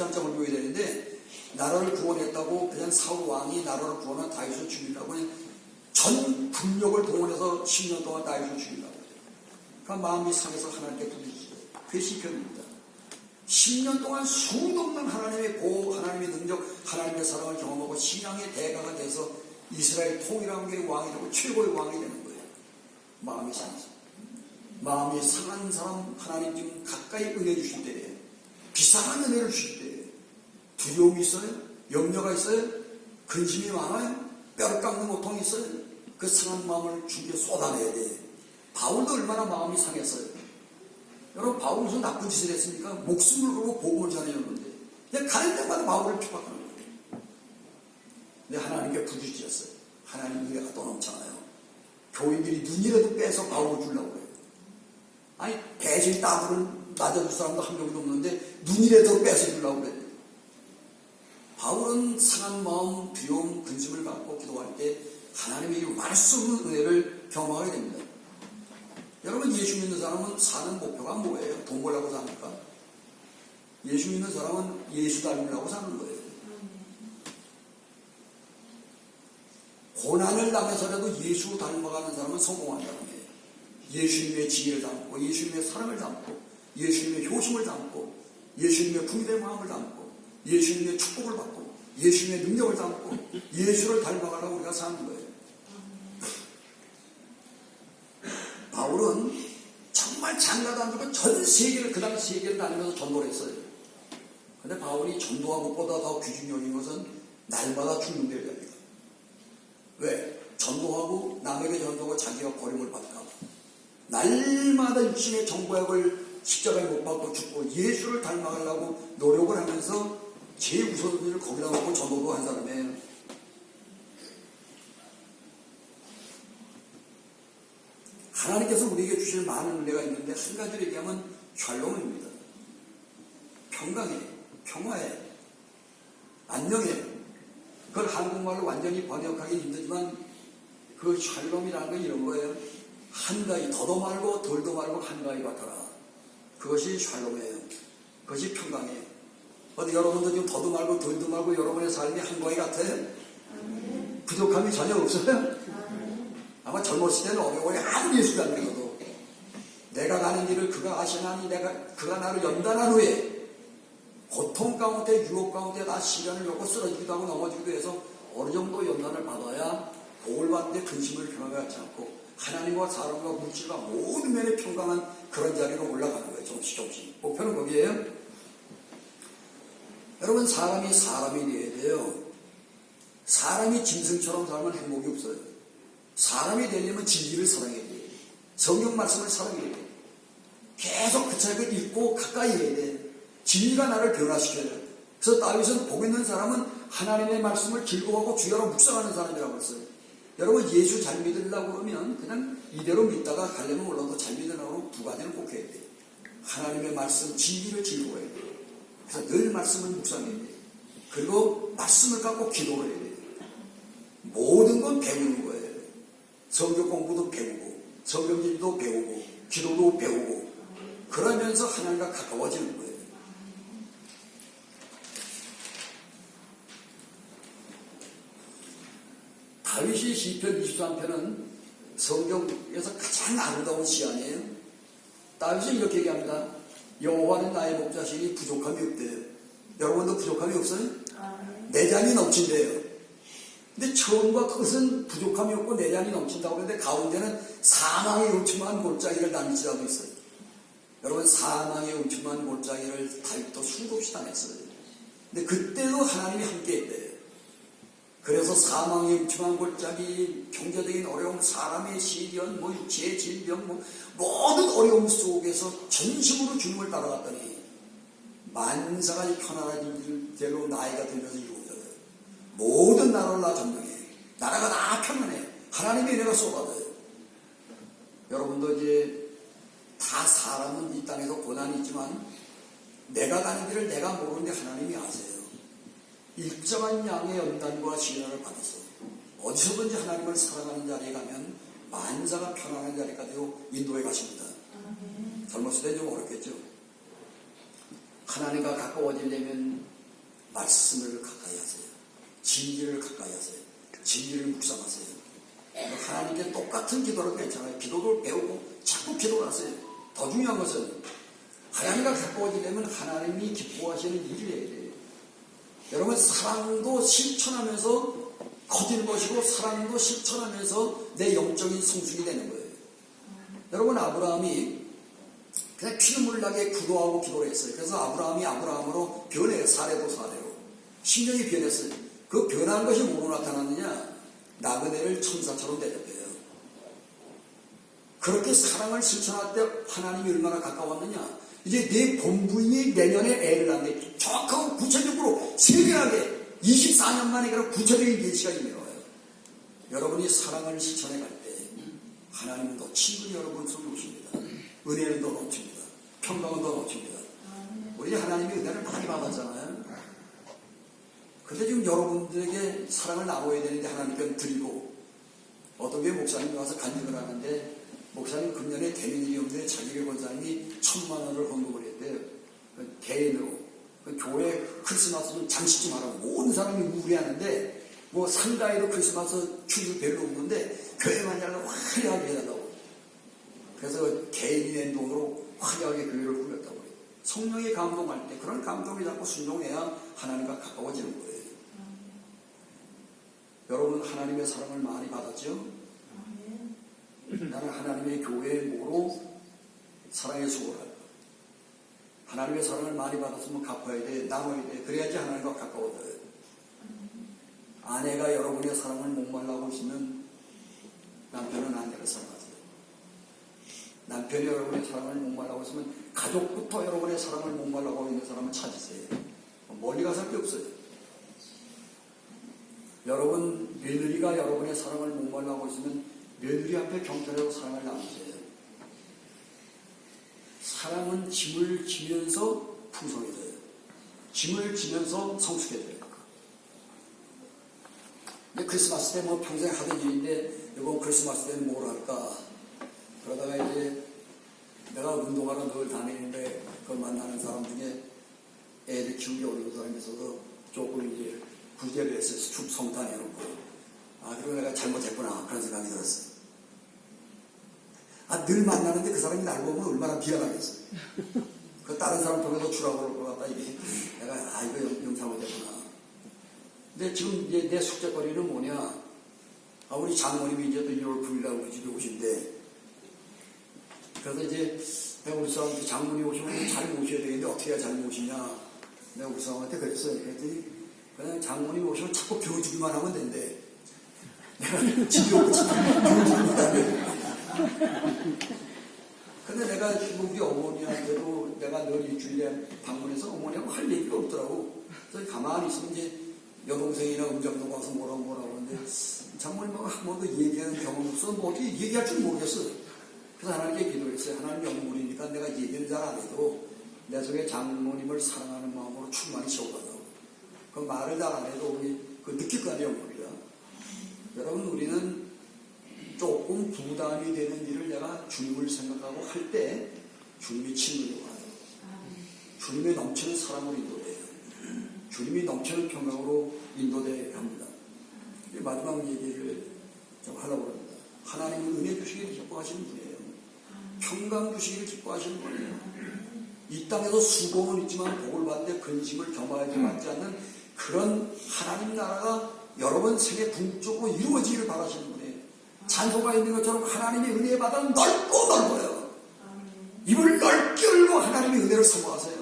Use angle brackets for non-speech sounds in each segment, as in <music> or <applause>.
입장점을 보여야 되는데 나라를 구원했다고 그냥 사울 왕이 나라를 구원한 다윗을 죽이려고 전 국력을 동원해서 10년 동안 다윗을 죽이려고. 그러니까 마음이 상해서 하나님께 부르짖어요. 그게 시편입니다. 10년 동안 수도 없는 하나님의 보호, 하나님의 능력, 하나님의 사랑을 경험하고 신앙의 대가가 돼서 이스라엘 통일왕국의 왕이 되고 최고의 왕이 되는 거예요. 마음이 상해서. 마음이 상한 사람 하나님 지금 가까이 은혜 주실 때에 비상한 은혜를 주실 때에 두려움이 있어요? 염려가 있어요? 근심이 많아요? 뼈를 깎는 고통이 있어요? 그 상한 마음을 주기에 쏟아내야 돼. 바울도 얼마나 마음이 상했어요. 여러분 바울이 무슨 나쁜 짓을 했습니까? 목숨을 걸고 복음을 전해줬는데 그냥 가는 데마다 바울을 핍박하는 거예요. 근데 하나님께 부르짖었어요. 하나님 은혜가 또 넘쳐나요. 교인들이 눈이라도 빼서 바울을 주려고 그래요. 아니 배신 따들은 맞아줄 사람도 한 명도 없는데 눈이라도 빼서 주려고 그래요. 바울은 상한 마음, 두려움, 근심을 갖고 기도할 때 하나님의 이 말씀 없는 은혜를 경험하게 됩니다. 여러분 예수 믿는 사람은 사는 목표가 뭐예요? 돈 벌려고 삽니까? 예수 믿는 사람은 예수 닮으려고 사는 거예요. 고난을 당해서라도 예수 닮아가는 사람은 성공한 사람이에요. 예수님의 지혜를 담고, 예수님의 사랑을 담고, 예수님의 효심을 담고, 예수님의 궁대의 마음을 담고, 예수님의 축복을 받고, 예수님의 능력을 담고, 예수를 닮아가려고 우리가 사는 거예요. 바울은 정말 장가도 안 두고 전 세계를 그 당시 세계를 다니면서 전도를 했어요. 근데 바울이 전도와 무엇보다 더 귀중히 여긴 것은 날마다 죽는 데입니다. 왜? 전도하고 남에게 전도하고 자기가 버림을 받을까 봐. 날마다 육신의 정보약을 십자가에 못 박고 죽고 예수를 닮아가려고 하면서 제일 우선순위를 거기다 놓고 전도도 한 사람이에요. 하나님께서 우리에게 주실 많은 은혜가 있는데 한 가지를 얘기하면 샬롬입니다. 평강에, 평화에, 안녕에. 그걸 한국말로 완전히 번역하기 힘들지만 그 샬롬이라는 건 이런 거예요. 한가위, 더도 말고 덜도 말고 한가위 같아라. 그것이 샬롬이에요. 그것이 평강이에요. 어디 여러분도 지금 더도 말고 덜도 말고 여러분의 삶이 한가위 같아요? 부족함이 전혀 없어요? 아마 젊었을 때는 어려워요. 아무리 예수가 안 믿어도. 내가 가는 길을 그가 아시나니 내가, 그가 나를 연단한 후에 고통 가운데, 유혹 가운데 나 시련을 겪고 쓰러지기도 하고 넘어지기도 해서 어느 정도 연단을 받아야 복을 받는데 근심을 경험하지 않고 하나님과 사람과 물질과 모든 면에 평강한 그런 자리로 올라가는 거예요. 조금씩 조금씩. 목표는 거기에요. 여러분, 사람이 사람이 돼야 돼요. 사람이 짐승처럼 살면 행복이 없어요. 사람이 되려면 진리를 사랑해야 돼. 성경 말씀을 사랑해야 돼. 계속 그 책을 읽고 가까이 해야 돼. 진리가 나를 변화시켜야 돼. 그래서 다윗은 복 있는 사람은 하나님의 말씀을 즐거워하고 주여로 묵상하는 사람이라고 했어요. 여러분 예수 잘 믿으려고 그러면 그냥 이대로 믿다가 가려면 몰라도 잘 믿으려고 두 가지는 꼭 해야 돼. 하나님의 말씀 진리를 즐거워해야 돼. 그래서 늘 말씀을 묵상해야 돼. 그리고 말씀을 갖고 기도를 해야 돼. 모든 건 배우는 거예요. 성경 공부도 배우고, 성경진도 배우고, 기도도 배우고, 그러면서 하나님과 가까워지는 거예요. 다윗이 시편 23편은 성경에서 가장 아름다운 시안이에요. 다윗이 이렇게 얘기합니다. 여호와는 나의 목자시니 부족함이 없대요. 여러분도 부족함이 없어요? 내 잔이 넘친대요. 근데 처음과 끝은 부족함이 없고 내 잔이 넘친다고 그러는데 가운데는 사망의 음침한 골짜기를 남지라고 있어요. 여러분 사망의 음침한 골짜기를 다윗도 수없이 당했어요. 근데 그때도 하나님이 함께 했대요. 그래서 사망의 음침한 골짜기, 경제적인 어려움, 사람의 시련, 뭐 육체의 질병, 뭐 모든 어려움 속에서 전심으로 주님을 따라갔더니 만사가 편안해진 대로 나이가 들면서 이루어져요. 모든 나라를 나 점령해. 나라가 다 평안해. 하나님의 은혜가 쏟아져요. 여러분도 이제 다 사람은 이 땅에서 고난이 있지만 내가 가는 길을 내가 모르는데 하나님이 아세요. 일정한 양의 연단과 시련을 받아서 어디서든지 하나님을 사랑하는 자리에 가면 만사가 편안한 자리까지 인도해 가십니다. 젊었을 때 좀 어렵겠죠. 하나님과 가까워지려면 말씀을 가까이 하세요. 진리를 가까이 하세요. 진리를 묵상하세요. 하나님께 똑같은 기도를 괜찮아요. 기도를 배우고 자꾸 기도를 하세요. 더 중요한 것은 하나님과 가까워지려면 하나님이 기뻐하시는 일을 해야 돼요. 여러분 사랑도 실천하면서 거짓 것이고 사랑도 실천하면서 내 영적인 성숙이 되는 거예요. 여러분 아브라함이 그냥 피눈물 나게 구도하고 기도를 했어요. 그래서 아브라함이 아브라함으로 변해요. 사례도 사례로. 신경이 변했어요. 그 변한 것이 뭐로 나타났느냐? 나그네를 천사처럼 대접해요. 그렇게 사랑을 실천할 때 하나님이 얼마나 가까웠느냐? 이제 내 본부인이 내년에 애를 낳는데 정확하고 구체적으로 세밀하게 24년 만에 그런 구체적인 예시가 임해와요. 여러분이 사랑을 실천해 갈 때 하나님은 더 친근히 여러분 속에 오십니다. 은혜는 더 넘칩니다. 평강은 더 넘칩니다. 우리 하나님이 은혜를 많이 받았잖아요. 근데 지금 여러분들에게 사랑을 나눠야 되는데 하나님께는 드리고 어떤 게 목사님이 와서 간증을 하는데 목사님 금년에 되는 일이 없는데 자기의 권사님이 천만 원을 헌금을 했대요. 그 개인으로. 그 교회 크리스마스 좀 장식 좀 하라고 모든 사람이 무리하는데 뭐 상가에도 크리스마스 추주 별로 없는데 교회만 하려고 화려하게 해달라고. 그래서 개인이 낸 돈으로 화려하게 교회를 꾸렸다고 그래요. 성령이 감동할 때 그런 감동이 자꾸 순종해야 하나님과 가까워지는 거예요. 여러분 하나님의 사랑을 많이 받았죠? 나는 하나님의 교회의 모로 사랑의 수고를. 하나님의 사랑을 많이 받았으면 갚아야 돼, 나눠야 돼. 그래야지 하나님과 가까워져요. 아내가 여러분의 사랑을 목말라고 있으면 남편은 아내를 사랑하세요. 남편이 여러분의 사랑을 목말라고 있으면 가족부터 여러분의 사랑을 목말라고 있는 사람을 찾으세요. 멀리 가서 할 게 없어요. 여러분 며느리가 여러분의 사랑을 목말라고 있으면 며느리 앞에 경찰하고 사랑을 나누세요. 사랑은 짐을 지면서 풍성해져요. 짐을 지면서 성숙해져요. 근데 크리스마스 때 뭐 평생 하던 일인데 이번 크리스마스 때는 뭘 할까? 그러다가 이제 내가 운동하러 늘 다니는데 그 만나는 사람 중에 애들 키우기 어려운 있어서 조금 이제 구제를 했어요. 축 성탄해놓고. 아, 그리고 내가 잘못했구나. 그런 생각이 들었어요. 아, 늘 만나는데 그 사람이 날 보면 얼마나 미안하겠어. 그 다른 사람 통해서 주라고 그럴 것 같다. 이게 내가, 아, 이거 영- 영 잘못했구나. 근데 지금 이제 내 숙제거리는 뭐냐. 아, 우리 장모님이 이제 또 1월 9일날 우리 집에 오신대. 그래서 이제 내가 우리 사람한테 장모님 오시면 잘 모셔야 되는데 어떻게 해야 잘 모시냐. 내가 우리 사람한테 그랬어요. 그랬더니 그냥 장모님 오시면 자꾸 비워주기만 하면 된대. 내가 집에 오고 집에 비워주기만 하면 <laughs> 근데 내가 지금 우리 어머니한테도 내가 늘 일주일에 방문해서 어머니하고 할 얘기가 없더라고. 그래서 가만히 있으면 이제 여동생이나 음정도 가서 뭐라고 뭐라고 하는데 장모님하고 한 번도 얘기하는 경험 없어. 뭐 어떻게 얘기할 줄 모르겠어. 그래서 하나님께 기도했어요. 하나님 영물이니까 내가 얘기를 잘 안 해도 내 속에 장모님을 사랑하는 마음으로 충만히 채워달라고. 그 말을 잘 안 해도 우리 그 느낄 거 아니에요, 영물이라. 여러분, 우리는 조금 부담이 되는 일을 내가 주님을 생각하고 할 때 주님이 친구로 와요. 주님의 넘치는 사랑으로 인도돼요. 주님이 넘치는 평강으로 인도돼야 합니다. 마지막 얘기를 좀 하려고 합니다. 하나님은 은혜 주시기를 기뻐하시는 분이에요. 평강 주시기를 기뻐하시는 분이에요. 이 땅에서 수고는 있지만 복을 받는데 근심을 겸하지 받지 않는 그런 하나님 나라가 여러분 생에 궁극적으로 이루어지기를 바라시는 분이에요. 찬소가 있는 것처럼 하나님의 은혜의 바다는 넓고 넓어요. 입을 넓게 열고 하나님의 은혜를 선포하세요.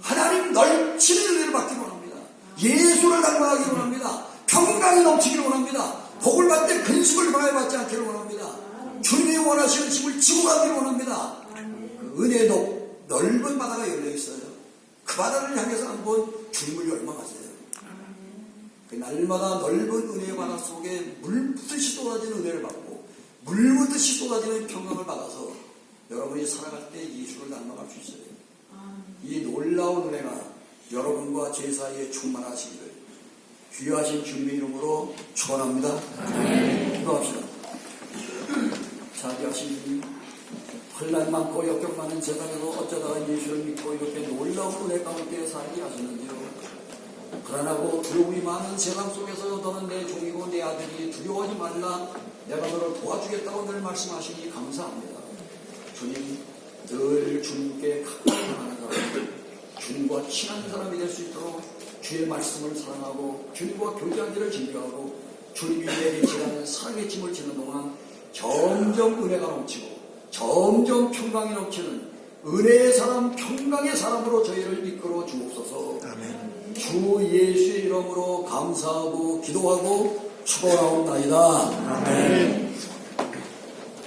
하나님 넓치는 은혜를 받기를 원합니다. 예수를 닮아가기를 원합니다. 평강이 넘치기를 원합니다. 복을 때 근심을 방해받지 않기를 원합니다. 주님이 원하시는 집을 지고 가기를 원합니다. 그 은혜의 높, 넓은 바다가 열려 있어요. 그 바다를 향해서 한번 주님을 열망하세요. 그 날마다 넓은 은혜의 바다 속에 물붓듯이 쏟아지는 은혜를 받고 물붓듯이 쏟아지는 평강을 받아서 여러분이 살아갈 때 예수를 닮아갈 수 있어요. 이 놀라운 은혜가 여러분과 제 사이에 충만하시기를 귀하신 주님의 이름으로 축원합니다. 기도합시다. <clears throat> 자비하신 주님, 혼란 많고 역경 많은 세상에서 어쩌다가 예수를 믿고 이렇게 놀라운 은혜 가운데 살게 하셨는지요. 불안하고 두려움이 많은 세상 속에서 너는 내 종이고 내 아들이 두려워하지 말라 내가 너를 도와주겠다고 늘 말씀하시니 감사합니다. 주님 늘 주님께 가까이 나가는 사람 주님과 친한 사람이 될 수 있도록 주의 말씀을 사랑하고 주님과 교제하기를 즐겨하고 주님이 내리치라는 사랑의 짐을 지는 동안 점점 은혜가 넘치고 점점 평강이 넘치는 은혜의 사람 평강의 사람으로 저희를 이끌어 주옵소서 아멘. 주 예수의 이름으로 감사하고 기도하고 축원하옵나이다. 아멘.